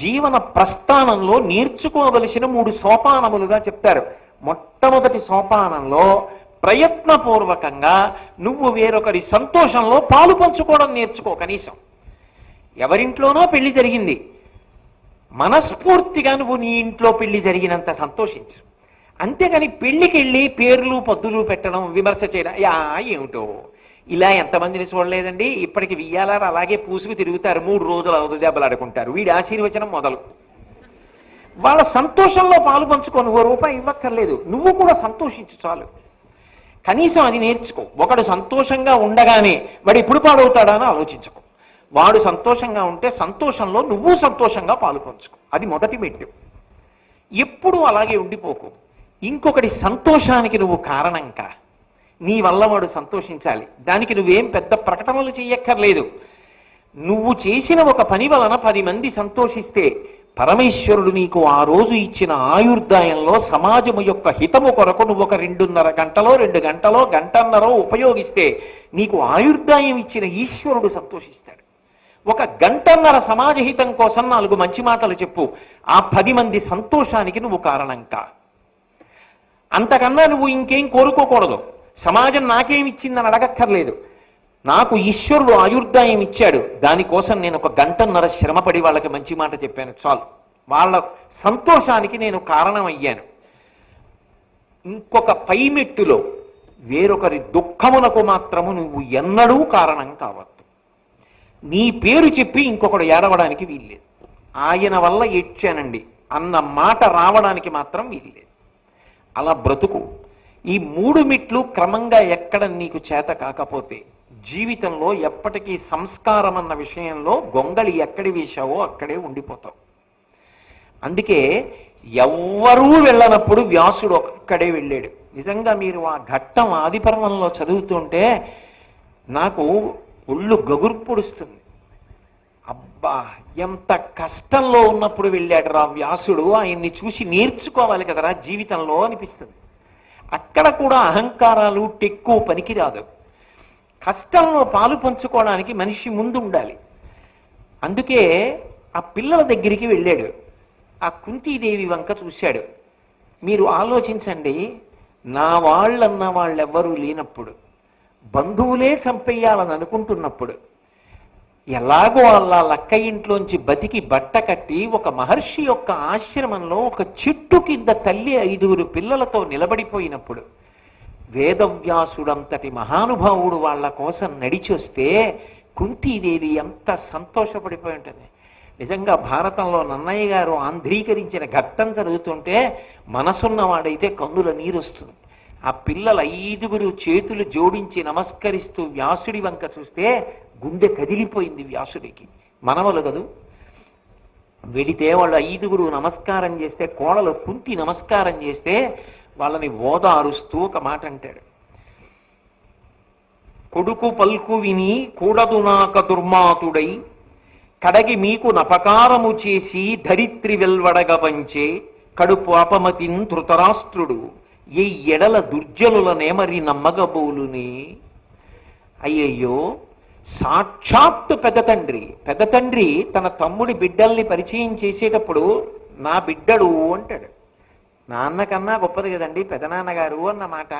జీవన ప్రస్థానంలో నేర్చుకోవలసిన మూడు సోపానములుగా చెప్తారు. మొట్టమొదటి సోపానంలో ప్రయత్నపూర్వకంగా నువ్వు వేరొకరి సంతోషంలో పాలు పంచుకోవడం నేర్చుకో కనీసం. ఎవరింట్లోనో పెళ్ళి జరిగింది. మనస్ఫూర్తిగా నువ్వు నీ ఇంట్లో పెళ్ళి జరిగినంత సంతోషించు. అంతేగాని పెళ్ళికి వెళ్ళి పేర్లు పద్దులు పెట్టడం విమర్శ చేయడం యా ఏమిటో. ఇలా ఎంతమందిని చూడలేదండి. ఇప్పటికి వియ్యాలారు అలాగే పూసుకు తిరుగుతారు. మూడు రోజులు అవధ దెబ్బలాడుకుంటారు వీడి ఆశీర్వచనం మొదలు. వాళ్ళ సంతోషంలో పాలు పంచుకొని ఓ రూపాయి ఇవ్వక్కర్లేదు. నువ్వు కూడా సంతోషించు చాలు. కనీసం అది నేర్చుకో. ఒకడు సంతోషంగా ఉండగానే వాడు ఎప్పుడు పాడవుతాడా అని ఆలోచించుకో. వాడు సంతోషంగా ఉంటే సంతోషంలో నువ్వు సంతోషంగా పాలు పంచుకో. అది మొదటి మెట్టు. ఎప్పుడూ అలాగే ఉండిపోకు. ఇంకొకటి సంతోషానికి నువ్వు కారణం కా. నీ వల్ల వాడు సంతోషించాలి. దానికి నువ్వేం పెద్ద ప్రకటనలు చెయ్యక్కర్లేదు. నువ్వు చేసిన ఒక పని వలన పది మంది సంతోషిస్తే పరమేశ్వరుడు నీకు ఆ రోజు ఇచ్చిన ఆయుర్దాయంలో సమాజము యొక్క హితము కొరకు నువ్వు ఒక రెండున్నర గంటలో రెండు గంటలో గంటన్నరో ఉపయోగిస్తే నీకు ఆయుర్దాయం ఇచ్చిన ఈశ్వరుడు సంతోషిస్తాడు. ఒక గంటన్నర సమాజ హితం కోసం నాలుగు మంచి మాటలు చెప్పు. ఆ పది మంది సంతోషానికి నువ్వు కారణం కా అంతకన్నా నువ్వు ఇంకేం కోరుకోకూడదు. సమాజం నాకేమిచ్చిందని అడగక్కర్లేదు. నాకు ఈశ్వరుడు ఆయుర్దాయం ఇచ్చాడు. దానికోసం నేను ఒక గంటన్నర శ్రమపడి వాళ్ళకి మంచి మాట చెప్పాను. చాలు. వాళ్ళ సంతోషానికి నేను కారణం అయ్యాను ఇంకొక పైమెట్టులో వేరొకరి దుఃఖమునకు మాత్రము నువ్వు ఎన్నడూ కారణం కావద్దు. నీ పేరు చెప్పి ఇంకొకడు ఏడవడానికి వీల్లేదు. ఆయన వల్ల ఏడ్చానండి. అన్న మాట రావడానికి మాత్రం వీల్లేదు. అలా బ్రతుకు. ఈ మూడు మిట్లు క్రమంగా ఎక్కడ నీకు చేత కాకపోతే జీవితంలో ఎప్పటికీ సంస్కారం అన్న విషయంలో గొంగళి ఎక్కడి వేశావో అక్కడే ఉండిపోతావు. అందుకే ఎవ్వరూ వెళ్ళనప్పుడు వ్యాసుడు ఒక్కడే వెళ్ళాడు. నిజంగా మీరు ఆ ఘట్టం ఆదిపర్వంలో చదువుతుంటే నాకు ఒళ్ళు గగుర్పుడుస్తుంది అబ్బా ఎంత కష్టంలో ఉన్నప్పుడు వెళ్ళాడు రా వ్యాసుడు ఆయన్ని చూసి నేర్చుకోవాలి కదరా జీవితంలో అనిపిస్తుంది. అక్కడ కూడా అహంకారాలు టెక్కు పనికిరాదు. కష్టంలో పాలు పంచుకోవడానికి మనిషి ముందు ఉండాలి అందుకే ఆ పిల్లల దగ్గరికి వెళ్ళాడు. ఆ కుంతీదేవి వంక చూశాడు. మీరు ఆలోచించండి నా వాళ్ళన్న వాళ్ళెవ్వరూ లేనప్పుడు బంధువులే చంపేయాలని అనుకుంటున్నప్పుడు ఎలాగో అలా లక్క ఇంట్లోంచి బతికి బట్ట కట్టి ఒక మహర్షి యొక్క ఆశ్రమంలో ఒక చెట్టు కింద తల్లి ఐదుగురు పిల్లలతో నిలబడిపోయినప్పుడు వేదవ్యాసుడంతటి మహానుభావుడు వాళ్ళ కోసం నడిచొస్తే కుంతీదేవి ఎంత సంతోషపడిపోయి ఉంటుంది. నిజంగా భారతంలో నన్నయ్య గారు ఆంధ్రీకరించిన ఘట్టం జరుగుతుంటే మనసున్నవాడైతే కన్నుల నీరు వస్తుంది ఆ పిల్లల ఐదుగురు చేతులు జోడించి నమస్కరిస్తూ వ్యాసుడి వంక చూస్తే గుండె కదిలిపోయింది వ్యాసుడికి. మనవలు కదూ? వెడితే వాళ్ళు ఐదుగురు నమస్కారం చేస్తే కోడలు కుంతి నమస్కారం చేస్తే వాళ్ళని ఓదారుస్తూ ఒక మాట అంటాడు. కొడుకు పల్కు విని కూడదు నాక దుర్మాతుడై కడగి మీకు నపకారము చేసి ధరిత్రి వెల్వడగ పంచే కడుపు అపమతిన్ ధృతరాష్ట్రుడు. ఈ ఎడల దుర్జనుల మరి నమ్మగబోలుని? అయ్యయ్యో సాక్షాత్తు పెద్ద తండ్రి. పెద్ద తండ్రి తన తమ్ముడి బిడ్డల్ని పరిచయం చేసేటప్పుడు నా బిడ్డడు అంటాడు. నాన్న కన్నా గొప్పది కదండి పెదనాన్నగారు అన్న మాట.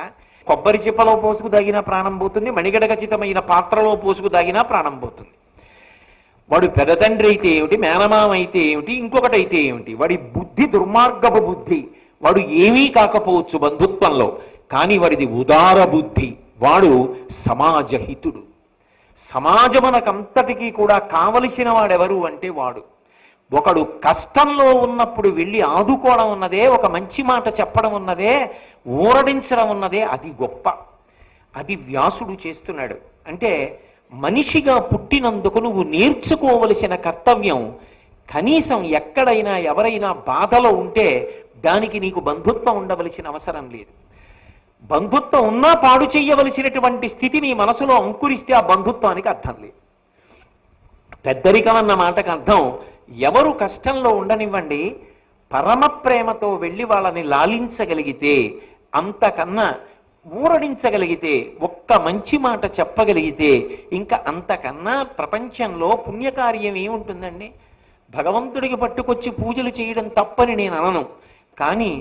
కొబ్బరి చిప్పలో పోసుకు తగిన ప్రాణం పోతుంది మణిగడగచితమైన పాత్రలో పోసుకు దాగినా ప్రాణం పోతుంది. వాడు పెద్ద తండ్రి అయితే ఏమిటి మేనమామ అయితే ఏమిటి ఇంకొకటి అయితే ఏమిటి? వాడి బుద్ధి దుర్మార్గపు బుద్ధి. వాడు ఏమీ కాకపోవచ్చు బంధుత్వంలో కానీ వాడిది ఉదార బుద్ధి. వాడు సమాజహితుడు. సమాజమునకంతటికీ కూడా కావలసిన వాడెవరు అంటే వాడు. ఒకడు కష్టంలో ఉన్నప్పుడు వెళ్ళి ఆదుకోవడం ఉన్నదే ఒక మంచి మాట చెప్పడం ఉన్నదే ఊరడించడం ఉన్నదే అది గొప్ప. అది వ్యాసుడు చేస్తున్నాడు. అంటే మనిషిగా పుట్టినందుకు నువ్వు నేర్చుకోవలసిన కర్తవ్యం కనీసం ఎక్కడైనా ఎవరైనా బాధలో ఉంటే దానికి నీకు బంధుత్వం ఉండవలసిన అవసరం లేదు. బంధుత్వం ఉన్నా పాడు చెయ్యవలసినటువంటి స్థితి నీ మనసులో అంకురిస్తే ఆ బంధుత్వానికి అర్థం లేదు. పెద్దరికం అన్న మాటకు అర్థం ఎవరు కష్టంలో ఉండనివ్వండి పరమ ప్రేమతో వెళ్ళి వాళ్ళని లాలించగలిగితే అంతకన్నా ఊరడించగలిగితే ఒక్క మంచి మాట చెప్పగలిగితే ఇంకా అంతకన్నా ప్రపంచంలో పుణ్యకార్యం ఏముంటుందండి? భగవంతుడికి పట్టుకొచ్చి పూజలు చేయడం తప్పని నేను అనను. కానీ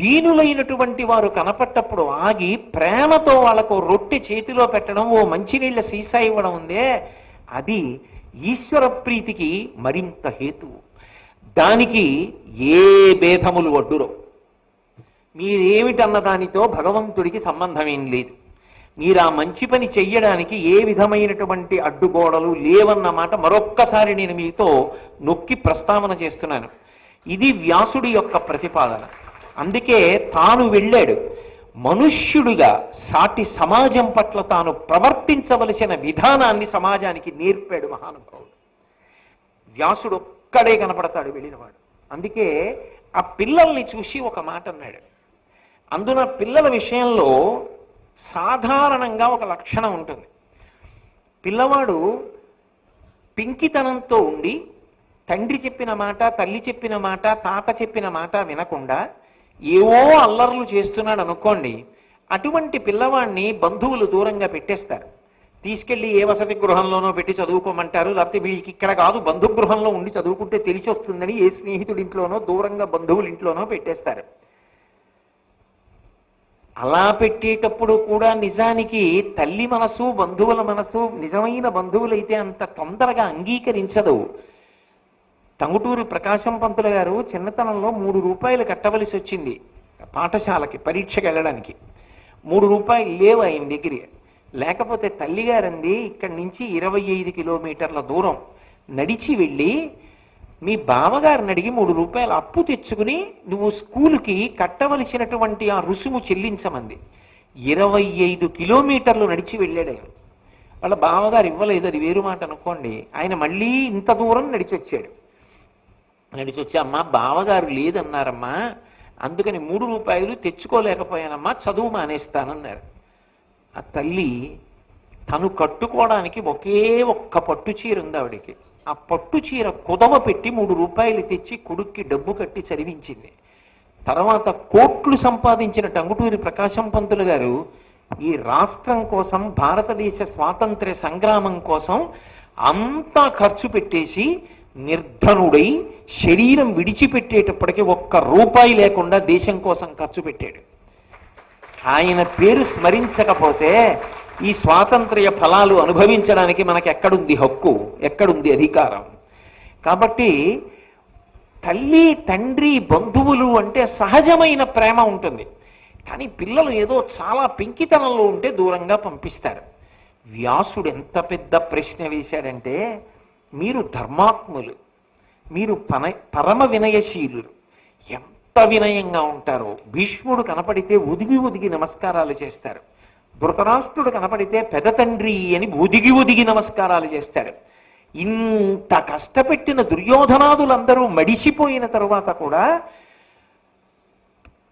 దీనులైనటువంటి వారు కనపడ్డప్పుడు ఆగి ప్రేమతో వాళ్ళకు రొట్టె చేతిలో పెట్టడం ఓ మంచినీళ్ళ సీసా ఇవ్వడం ఉందే అది ఈశ్వర ప్రీతికి మరింత హేతువు. దానికి ఏ భేదములు వడ్డురో మీరేమిటన్న దానితో భగవంతుడికి సంబంధం ఏం లేదు. మీరు ఆ మంచి పని చెయ్యడానికి ఏ విధమైనటువంటి అడ్డుగోడలు లేవన్నమాట మరొక్కసారి నేను మీతో నొక్కి ప్రస్తావన చేస్తున్నాను. ఇది వ్యాసుడి యొక్క ప్రతిపాదన. అందుకే తాను వెళ్ళాడు. మనుష్యుడిగా సాటి సమాజం పట్ల తాను ప్రవర్తించవలసిన విధానాన్ని సమాజానికి నేర్పాడు మహానుభావుడు. వ్యాసుడు ఒక్కడే కనపడతాడు వెళ్ళినవాడు. అందుకే ఆ పిల్లల్ని చూసి ఒక మాట అన్నాడు. అందున పిల్లల విషయంలో సాధారణంగా ఒక లక్షణం ఉంటుంది. పిల్లవాడు పింకితనంతో ఉండి తండ్రి చెప్పిన మాట తల్లి చెప్పిన మాట తాత చెప్పిన మాట వినకుండా ఏవో అల్లర్లు చేస్తున్నాడు అనుకోండి అటువంటి పిల్లవాడిని బంధువులు దూరంగా పెట్టేస్తారు. తీసుకెళ్ళి ఏ వసతి గృహంలోనో పెట్టి చదువుకోమంటారు లేకపోతే వీళ్ళకి ఇక్కడ కాదు బంధు గృహంలో ఉండి చదువుకుంటే తెలిసి వస్తుందని ఏ స్నేహితుడి ఇంట్లోనో దూరంగా బంధువుల ఇంట్లోనో పెట్టేస్తారు. అలా పెట్టేటప్పుడు కూడా నిజానికి తల్లి మనసు బంధువుల మనసు నిజమైన బంధువులైతే అంత తొందరగా అంగీకరించదు. టంగుటూరు ప్రకాశం పంతులు గారు చిన్నతనంలో మూడు రూపాయలు కట్టవలసి వచ్చింది పాఠశాలకి పరీక్షకి వెళ్ళడానికి. మూడు రూపాయలు లేవు ఆయన దగ్గర లేకపోతే తల్లిగారంది ఇక్కడి నుంచి ఇరవై ఐదు కిలోమీటర్ల దూరం నడిచి వెళ్ళి మీ బావగారిని అడిగి మూడు రూపాయలు అప్పు తెచ్చుకుని నువ్వు స్కూలుకి కట్టవలసినటువంటి ఆ రుసుము చెల్లించమంది. ఇరవై ఐదు కిలోమీటర్లు నడిచి వెళ్ళాడు ఆయన. వాళ్ళ బావగారు ఇవ్వలేదు అది వేరు మాట అనుకోండి. ఆయన మళ్ళీ ఇంత దూరం నడిచి వచ్చాడు నడిచి వచ్చి అమ్మా బావగారు లేదన్నారమ్మా. అందుకని మూడు రూపాయలు తెచ్చుకోలేకపోయానమ్మా చదువు మానేస్తానన్నారు. ఆ తల్లి తను కట్టుకోవడానికి ఒకే ఒక్క పట్టు చీర ఉంది ఆవిడికి. ఆ పట్టు చీర కుదవ పెట్టి మూడు రూపాయలు తెచ్చి కొడుక్కి డబ్బు కట్టి చదివించింది. తర్వాత కోట్లు సంపాదించిన టంగుటూరి ప్రకాశం పంతులు గారు ఈ రాష్ట్రం కోసం భారతదేశ స్వాతంత్ర్య సంగ్రామం కోసం అంతా ఖర్చు పెట్టేసి నిర్ధనుడై శరీరం విడిచిపెట్టేటప్పటికి ఒక్క రూపాయి లేకుండా దేశం కోసం ఖర్చు పెట్టాడు. ఆయన పేరు స్మరించకపోతే ఈ స్వాతంత్ర్య ఫలాలు అనుభవించడానికి మనకు ఎక్కడుంది హక్కు ఎక్కడుంది అధికారం? కాబట్టి తల్లి తండ్రి బంధువులు అంటే సహజమైన ప్రేమ ఉంటుంది. కానీ పిల్లలు ఏదో చాలా పెంకితనంలో ఉంటే దూరంగా పంపిస్తారు. వ్యాసుడు ఎంత పెద్ద ప్రశ్న వేశాడంటే మీరు ధర్మాత్ములు మీరు పన పరమ వినయశీలులు. ఎంత వినయంగా ఉంటారో. భీష్ముడు కనపడితే ఒదిగి ఒదిగి నమస్కారాలు చేస్తారు. ధృతరాష్ట్రుడు కనపడితే పెద తండ్రి అని ఒదిగి ఒదిగి నమస్కారాలు చేస్తాడు ఇంత కష్టపెట్టిన దుర్యోధనాదులందరూ మడిసిపోయిన తరువాత కూడా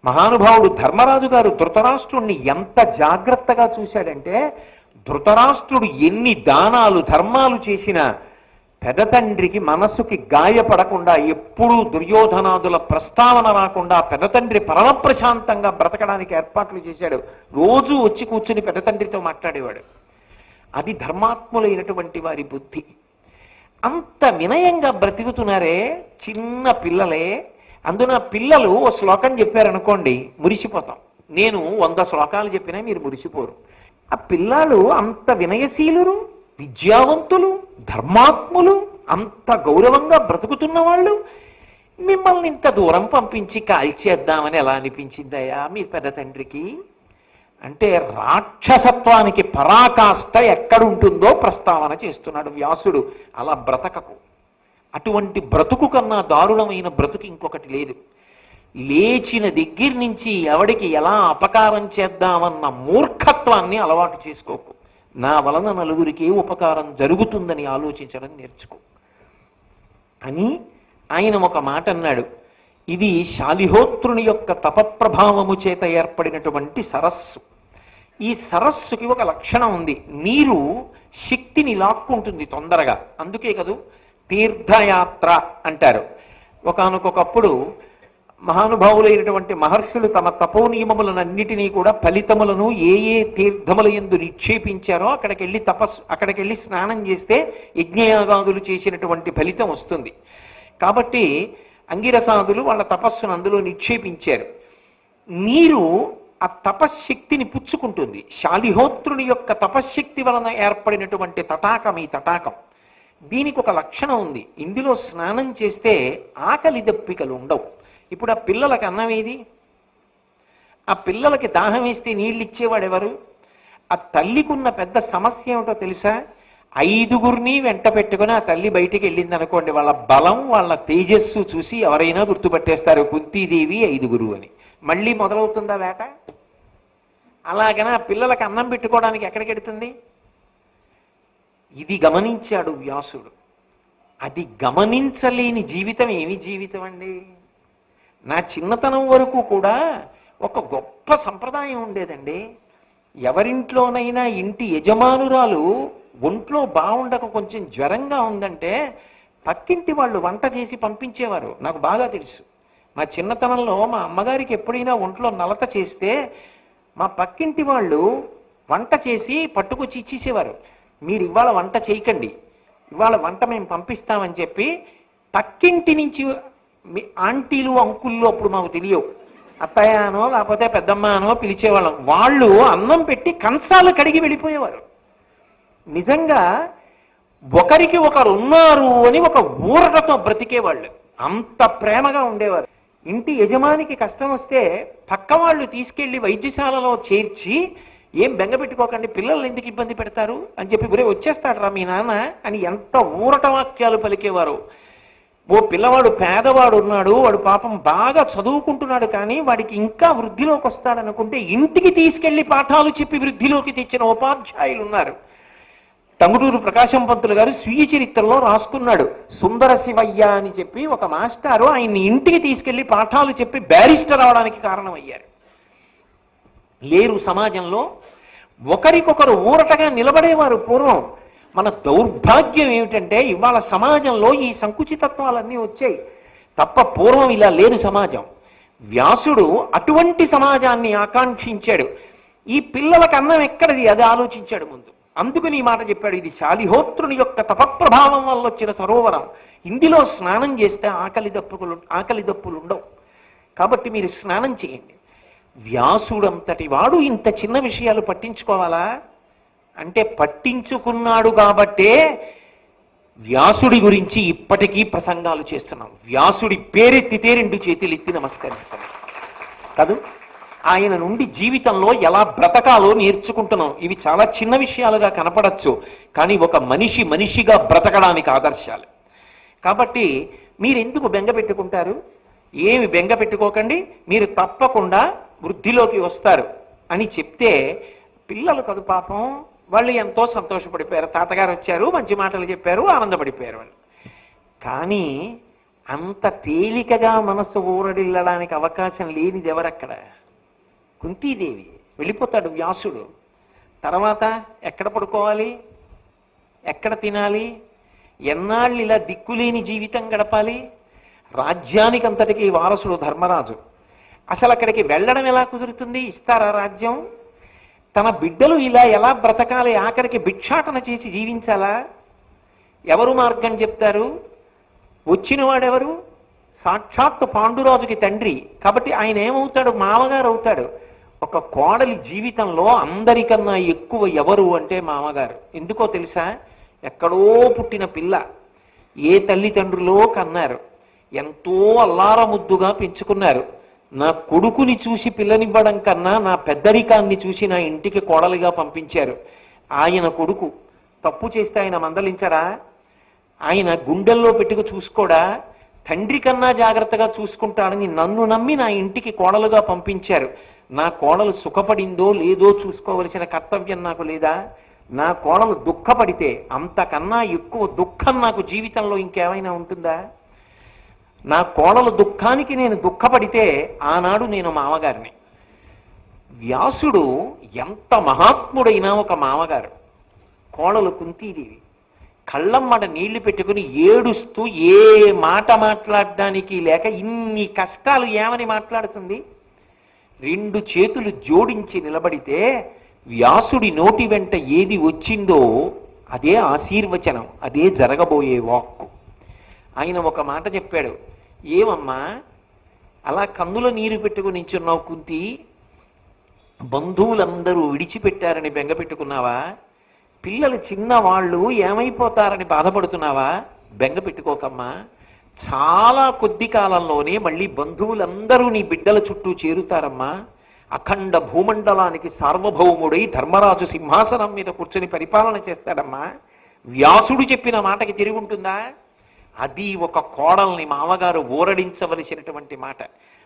మహానుభావుడు ధర్మరాజు గారు ధృతరాష్ట్రుణ్ణి ఎంత జాగ్రత్తగా చూశాడంటే ధృతరాష్ట్రుడు ఎన్ని దానాలు ధర్మాలు చేసినా పెదతండ్రికి మనసుకి గాయపడకుండా ఎప్పుడూ దుర్యోధనాదుల ప్రస్తావన రాకుండా పెదతండ్రి పరమ ప్రశాంతంగా బ్రతకడానికి ఏర్పాట్లు చేశాడు. రోజు వచ్చి కూర్చుని పెదతండ్రితో మాట్లాడేవాడు. అది ధర్మాత్ములైనటువంటి వారి బుద్ధి. అంత వినయంగా బ్రతుకుతున్నారే చిన్న పిల్లలే. అందున పిల్లలు ఓ శ్లోకం చెప్పారనుకోండి మురిసిపోతాం. నేను వంద శ్లోకాలు చెప్పినా మీరు మురిసిపోరు. ఆ పిల్లలు అంత వినయశీలురు? విద్యావంతులు ధర్మాత్ములు అంత గౌరవంగా బ్రతుకుతున్న వాళ్ళు మిమ్మల్ని ఇంత దూరం పంపించి కాల్చేద్దామని ఎలా అనిపించిందయ్యా మీ పెద్ద తండ్రికి? అంటే రాక్షసత్వానికి పరాకాష్ట ఎక్కడుంటుందో ప్రస్తావన చేస్తున్నాడు వ్యాసుడు. అలా బ్రతకకు. అటువంటి బ్రతుకు కన్నా దారుణమైన బ్రతుకు ఇంకొకటి లేదు. లేచిన దగ్గర నుంచి ఎవడికి ఎలా అపకారం చేద్దామన్న మూర్ఖత్వాన్ని అలవాటు చేసుకోకు. నా వలన నలుగురికి ఉపకారం జరుగుతుందని ఆలోచించడం నేర్చుకో. అని ఆయన ఒక మాట అన్నాడు. ఇది శాలిహోత్రుని యొక్క తపప్రభావము చేత ఏర్పడినటువంటి సరస్సు. ఈ సరస్సుకి ఒక లక్షణం ఉంది. నీరు శక్తిని లాక్కుంటుంది తొందరగా. అందుకే కదూ తీర్థయాత్ర అంటారు. ఒకనకొకప్పుడు మహానుభావులైనటువంటి మహర్షులు తమ తపోనియమములనన్నిటినీ కూడా ఫలితములను ఏ ఏ తీర్థముల ఎందు నిక్షేపించారో అక్కడికి వెళ్ళి తపస్సు అక్కడికి వెళ్ళి స్నానం చేస్తే యజ్ఞయాగాదులు చేసినటువంటి ఫలితం వస్తుంది. కాబట్టి అంగిరసాదులు వాళ్ళ తపస్సును అందులో నిక్షేపించారు. నీరు ఆ తపశ్శక్తిని పుచ్చుకుంటుంది. శాలిహోత్రుని యొక్క తపశ్శక్తి వలన ఏర్పడినటువంటి తటాకం ఈ తటాకం. దీనికి ఒక లక్షణం ఉంది. ఇందులో స్నానం చేస్తే ఆకలి దప్పికలు ఉండవు. ఇప్పుడు ఆ పిల్లలకు అన్నం ఏది? ఆ పిల్లలకి దాహం వేస్తే నీళ్ళు ఇచ్చేవాడు ఎవరు? ఆ తల్లికున్న పెద్ద సమస్య ఏమిటో తెలుసా? ఐదుగురిని వెంట పెట్టుకుని ఆ తల్లి బయటికి వెళ్ళింది అనుకోండి వాళ్ళ బలం వాళ్ళ తేజస్సు చూసి ఎవరైనా గుర్తుపట్టేస్తారు కుంతీదేవి ఐదుగురు అని. మళ్ళీ మొదలవుతుందా వేట? అలాగనే ఆ పిల్లలకు అన్నం పెట్టుకోవడానికి ఎక్కడికి వెడుతుంది ఇది గమనించాడు వ్యాసుడు. అది గమనించలేని జీవితం ఏమి జీవితం అండి? నా చిన్నతనం వరకు కూడా ఒక గొప్ప సంప్రదాయం ఉండేదండి. ఎవరింట్లోనైనా ఇంటి యజమానురాలు ఒంట్లో బాగుండక కొంచెం జ్వరంగా ఉందంటే పక్కింటి వాళ్ళు వంట చేసి పంపించేవారు. నాకు బాగా తెలుసు. మా చిన్నతనంలో మా అమ్మగారికి ఎప్పుడైనా ఒంట్లో నలత చేస్తే మా పక్కింటి వాళ్ళు వంట చేసి పట్టుకొచ్చి ఇచ్చేసేవారు. మీరు ఇవాళ వంట చేయకండి. ఇవాళ వంట మేము పంపిస్తామని చెప్పి పక్కింటి నుంచి మీ ఆంటీలు అంకుల్లో అప్పుడు మాకు తెలియవు. అత్తయ్య అనో లేకపోతే పెద్దమ్మ అనో పిలిచేవాళ్ళం. వాళ్ళు అన్నం పెట్టి కంచాలు కడిగి వెళ్ళిపోయేవారు. నిజంగా ఒకరికి ఒకరు ఉన్నారు అని ఒక ఊరటతో బ్రతికేవాళ్ళు. అంత ప్రేమగా ఉండేవారు. ఇంటి యజమానికి కష్టం వస్తే పక్క వాళ్ళు తీసుకెళ్ళి వైద్యశాలలో చేర్చి ఏం బెంగ పెట్టుకోకండి పిల్లలు ఎందుకు ఇబ్బంది పెడతారు? అని చెప్పి బురే వచ్చేస్తాడు రా మీ నాన్న అని ఎంత ఊరట వాక్యాలు పలికేవారు. ఓ పిల్లవాడు పేదవాడు ఉన్నాడు వాడు పాపం బాగా చదువుకుంటున్నాడు కానీ వాడికి ఇంకా వృద్ధిలోకి వస్తాడనుకుంటే ఇంటికి తీసుకెళ్ళి పాఠాలు చెప్పి వృద్ధిలోకి తెచ్చిన ఉపాధ్యాయులు ఉన్నారు టంగుటూరు ప్రకాశం పంతులు గారు స్వీయ చరిత్రలో రాసుకున్నాడు. సుందర శివయ్య అని చెప్పి ఒక మాస్టారు ఆయన్ని ఇంటికి తీసుకెళ్ళి పాఠాలు చెప్పి బ్యారిస్టర్ అవడానికి కారణమయ్యారు. లేరు సమాజంలో ఒకరికొకరు ఊరటగా నిలబడేవారు పూర్వం. మన దౌర్భాగ్యం ఏమిటంటే ఇవాళ సమాజంలో ఈ సంకుచితత్వాలన్నీ వచ్చాయి. తప్ప పూర్వం ఇలా లేని సమాజం. వ్యాసుడు అటువంటి సమాజాన్ని ఆకాంక్షించాడు. ఈ పిల్లలకు అన్నం ఎక్కడిది? అది ఆలోచించాడు ముందు. అందుకని ఈ మాట చెప్పాడు ఇది శాలిహోత్రుని యొక్క తపప్రభావం వల్ల వచ్చిన సరోవరం. ఇందులో స్నానం చేస్తే ఆకలి దప్పులు ఆకలి దప్పులు ఉండవు. కాబట్టి మీరు స్నానం చేయండి. వ్యాసుడంతటి వాడు ఇంత చిన్న విషయాలు పట్టించుకోవాలా? అంటే పట్టించుకున్నాడు కాబట్టే వ్యాసుడి గురించి ఇప్పటికీ ప్రసంగాలు చేస్తున్నాం. వ్యాసుడి పేరెత్తితే రెండు చేతులు ఎత్తి నమస్కరిస్తాం కాదు ఆయన నుండి జీవితంలో ఎలా బ్రతకాలో నేర్చుకుంటున్నాం. ఇవి చాలా చిన్న విషయాలుగా కనపడచ్చు కానీ ఒక మనిషి మనిషిగా బ్రతకడానికి ఆదర్శాలు. కాబట్టి మీరు ఎందుకు బెంగ పెట్టుకుంటారు? ఏమి బెంగ పెట్టుకోకండి మీరు తప్పకుండా వృద్ధిలోకి వస్తారు అని చెప్తే పిల్లలు కదు పాపం వాళ్ళు ఎంతో సంతోషపడిపోయారు. తాతగారు వచ్చారు మంచి మాటలు చెప్పారు ఆనందపడిపోయారు వాళ్ళు. కానీ అంత తేలికగా మనస్సు ఊరడిల్లడానికి అవకాశం లేనిది ఎవరక్కడ? కుంతీదేవి. వెళ్ళిపోతాడు వ్యాసుడు. తర్వాత ఎక్కడ పడుకోవాలి? ఎక్కడ తినాలి? ఎన్నాళ్ళు ఇలా దిక్కులేని జీవితం గడపాలి? రాజ్యానికి అంతటికి వారసుడు ధర్మరాజు. అసలు అక్కడికి వెళ్ళడం ఎలా కుదురుతుంది? ఇస్తారా రాజ్యం? తన బిడ్డలు ఇలా ఎలా బ్రతకాలి? ఆఖరికి భిక్షాటన చేసి జీవించాలా? ఎవరు మార్గం చెప్తారు? వచ్చిన వాడెవరు సాక్షాత్తు పాండురాజుకి తండ్రి. కాబట్టి ఆయన ఏమవుతాడు? మామగారు అవుతాడు. ఒక కోడలి జీవితంలో అందరికన్నా ఎక్కువ ఎవరు అంటే మామగారు. ఎందుకో తెలుసా? ఎక్కడో పుట్టిన పిల్ల. ఏ తల్లిదండ్రులో కన్నారు? ఎంతో అల్లారముద్దుగా పెంచుకున్నారు. నా కొడుకుని చూసి పిల్లనివ్వడం కన్నా నా పెద్దరికాన్ని చూసి నా ఇంటికి కోడలిగా పంపించారు. ఆయన కొడుకు తప్పు చేస్తే ఆయన మందలించరా? ఆయన గుండెల్లో పెట్టుకు చూసుకోడా? తండ్రి కన్నా జాగ్రత్తగా చూసుకుంటాడని నన్ను నమ్మి నా ఇంటికి కోడలుగా పంపించారు. నా కోడలు సుఖపడిందో లేదో చూసుకోవలసిన కర్తవ్యం నాకు లేదా? నా కోడలు దుఃఖపడితే అంతకన్నా ఎక్కువ దుఃఖం నాకు జీవితంలో ఇంకేమైనా ఉంటుందా? నా కోడల దుఃఖానికి నేను దుఃఖపడితే ఆనాడు నేను మామగారిని. వ్యాసుడు ఎంత మహాత్ముడైనా ఒక మామగారు. కోడలు కుంతీదేవి. కళ్ళమ్మడ నీళ్ళు పెట్టుకుని ఏడుస్తూ ఏ మాట మాట్లాడడానికి లేక ఇన్ని కష్టాలు ఏమని మాట్లాడుతుంది? రెండు చేతులు జోడించి నిలబడితే వ్యాసుడి నోటి వెంట ఏది వచ్చిందో అదే ఆశీర్వచనం అదే జరగబోయే వాక్కు. ఆయన ఒక మాట చెప్పాడు ఏమమ్మా? అలా కన్నుల నీరు పెట్టుకుని నించున్నావు కుంతి. బంధువులందరూ విడిచిపెట్టారని బెంగ పెట్టుకున్నావా? పిల్లలు చిన్నవాళ్ళు ఏమైపోతారని బాధపడుతున్నావా? బెంగ పెట్టుకోకమ్మా. చాలా కొద్ది కాలంలోనే మళ్ళీ బంధువులందరూ నీ బిడ్డల చుట్టూ చేరుతారమ్మా. అఖండ భూమండలానికి సార్వభౌముడై ధర్మరాజు సింహాసనం మీద కూర్చొని పరిపాలన చేస్తాడమ్మా. వ్యాసుడు చెప్పిన మాటకి తిరిగి ఉంటుందా? అది ఒక కోడల్ని మామగారు ఊరడించవలసినటువంటి మాట.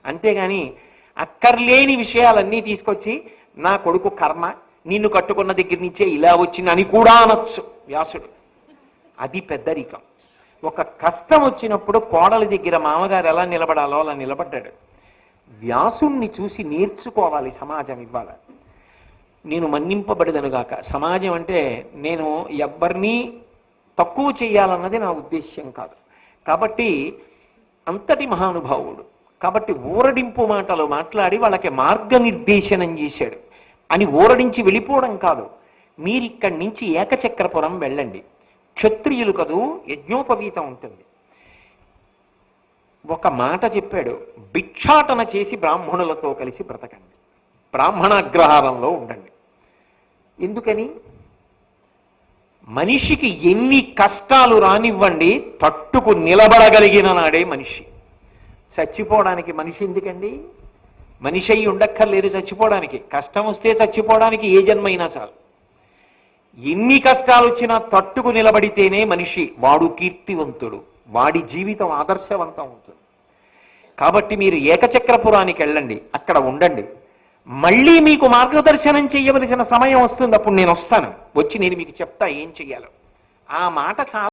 అంతేగాని అక్కర్లేని విషయాలన్నీ తీసుకొచ్చి నా కొడుకు కర్మ నిన్ను కట్టుకున్న దగ్గర నుంచే ఇలా వచ్చిందని కూడా అనొచ్చు వ్యాసుడు. అది పెద్దరికం ఒక కష్టం వచ్చినప్పుడు కోడలి దగ్గర మామగారు ఎలా నిలబడాలో అలా నిలబడ్డాడు. వ్యాసుణ్ణి చూసి నేర్చుకోవాలి సమాజం ఇవ్వాలి నేను మన్నింపబడదనుగాక సమాజం అంటే నేను ఎవ్వరినీ తక్కువ చేయాలన్నది నా ఉద్దేశ్యం కాదు. కాబట్టి అంతటి మహానుభావుడు కాబట్టి ఊరడింపు మాటలు మాట్లాడి వాళ్ళకి మార్గనిర్దేశనం చేశాడు. అని ఊరడించి వెళ్ళిపోవడం కాదు. మీరిక్కడి నుంచి ఏకచక్రపురం వెళ్ళండి. క్షత్రియులు కదూ యజ్ఞోపవీతం ఉంటుంది. ఒక మాట చెప్పాడు భిక్షాటన చేసి బ్రాహ్మణులతో కలిసి బ్రతకండి. బ్రాహ్మణాగ్రహారంలో ఉండండి. ఎందుకని? మనిషికి ఎన్ని కష్టాలు రానివ్వండి తట్టుకు నిలబడగలిగిన నాడే మనిషి. చచ్చిపోవడానికి మనిషి ఎందుకండి? మనిషి అయి ఉండక్కర్లేదు చచ్చిపోవడానికి. కష్టం వస్తే చచ్చిపోవడానికి ఏ జన్మైనా చాలు. ఎన్ని కష్టాలు వచ్చినా తట్టుకు నిలబడితేనే మనిషి వాడు కీర్తివంతుడు వాడి జీవితం ఆదర్శవంతం అవుతుంది. కాబట్టి మీరు ఏకచక్రపురానికి వెళ్ళండి అక్కడ ఉండండి. మళ్ళీ మీకు మార్గదర్శనం చేయవలసిన సమయం వస్తుంది అప్పుడు నేను వస్తాను. వచ్చి నేను మీకు చెప్తా ఏం చెయ్యాలో. ఆ మాట చాలా